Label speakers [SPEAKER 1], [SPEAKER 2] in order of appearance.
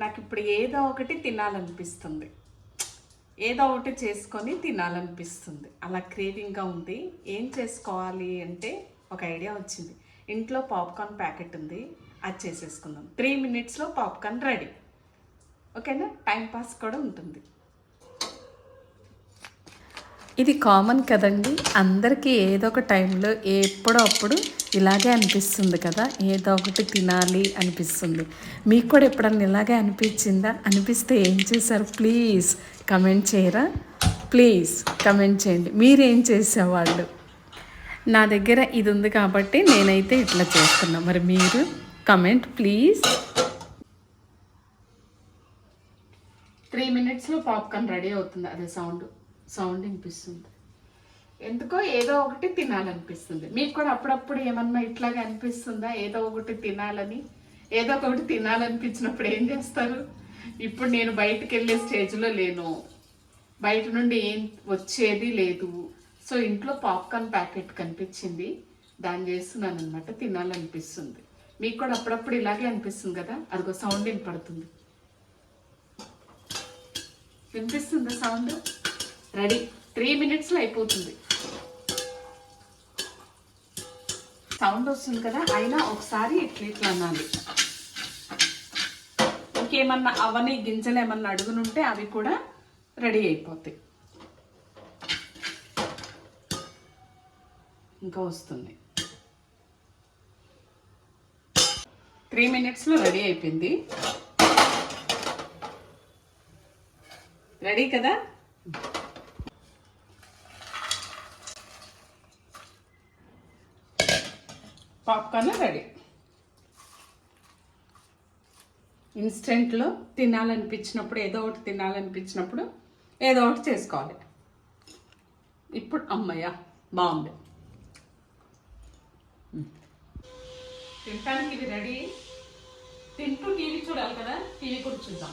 [SPEAKER 1] నాకు ఇప్పుడు ఏదో ఒకటి తినాలనిపిస్తుంది. ఏదో ఒకటి చేసుకొని తినాలనిపిస్తుంది. అలా క్రేవింగ్గా ఉంది. ఏం చేసుకోవాలి అంటే ఒక ఐడియా వచ్చింది. ఇంట్లో పాప్కార్న్ ప్యాకెట్ ఉంది. అది చేసేసుకుందాం. త్రీ మినిట్స్లో పాప్కార్న్ రెడీ. ఓకేనా? టైం పాస్ కూడా ఉంటుంది. ఇది కామన్ కదండి. అందరికీ ఏదో ఒక టైంలో ఎప్పుడో అప్పుడు ఇలాగే అనిపిస్తుంది కదా ఏదో ఒకటి తినాలి అనిపిస్తుంది. మీకు కూడా ఎప్పుడన్నా ఇలాగే అనిపించిందా? అనిపిస్తే ఏం చేశారు? ప్లీజ్ కమెంట్ చేయరా? ప్లీజ్ కమెంట్ చేయండి. మీరేం చేసేవాళ్ళు? నా దగ్గర ఇది ఉంది కాబట్టి నేనైతే ఇట్లా చేస్తున్నా. మరి మీరు కమెంట్ ప్లీజ్. త్రీ మినిట్స్లో పాప్కార్న్ రెడీ అవుతుంది. అదే సౌండ్. సౌండ్ వినిపిస్తుంది. ఎందుకో ఏదో ఒకటి తినాలనిపిస్తుంది. మీకు కూడా అప్పుడప్పుడు ఏమన్నా ఇట్లాగే అనిపిస్తుందా? ఏదో ఒకటి తినాలని. ఏదో ఒకటి తినాలనిపించినప్పుడు ఏం చేస్తారు? ఇప్పుడు నేను బయటకు వెళ్ళే స్టేజ్లో లేను. బయట నుండి ఏం వచ్చేది లేదు. సో ఇంట్లో పాప్కార్న్ ప్యాకెట్ కనిపించింది. దాన్ని చేస్తున్నాను అనమాట తినాలనిపిస్తుంది. మీకు కూడా అప్పుడప్పుడు ఇలాగే అనిపిస్తుంది కదా? అదిగో సౌండ్ వినపడుతుంది. వినిపిస్తుందా సౌండ్? రెడీ. త్రీ మినిట్స్లో అయిపోతుంది. సౌండ్ వస్తుంది కదా అయినా ఒకసారి ఇట్లా ఇట్లా అనాలి. ఇంకేమన్నా అవని గింజలు ఏమన్నా అడుగునుంటే అవి కూడా రెడీ అయిపోతాయి. ఇంకా వస్తుంది. త్రీ మినిట్స్లో రెడీ అయిపోయింది. రెడీ కదా? Popcorn ready. ఇన్స్టెంట్లో తినాలనిపించినప్పుడు ఏదో ఒకటి తినాలనిపించినప్పుడు ఏదో ఒకటి చేసుకోవాలి. ఇప్పుడు అమ్మయ్య బాగుంది. తినటానికి ఇది రెడీ. తింటూ టీవీ చూడాలి కదా టీవీ కూడా చూద్దాం.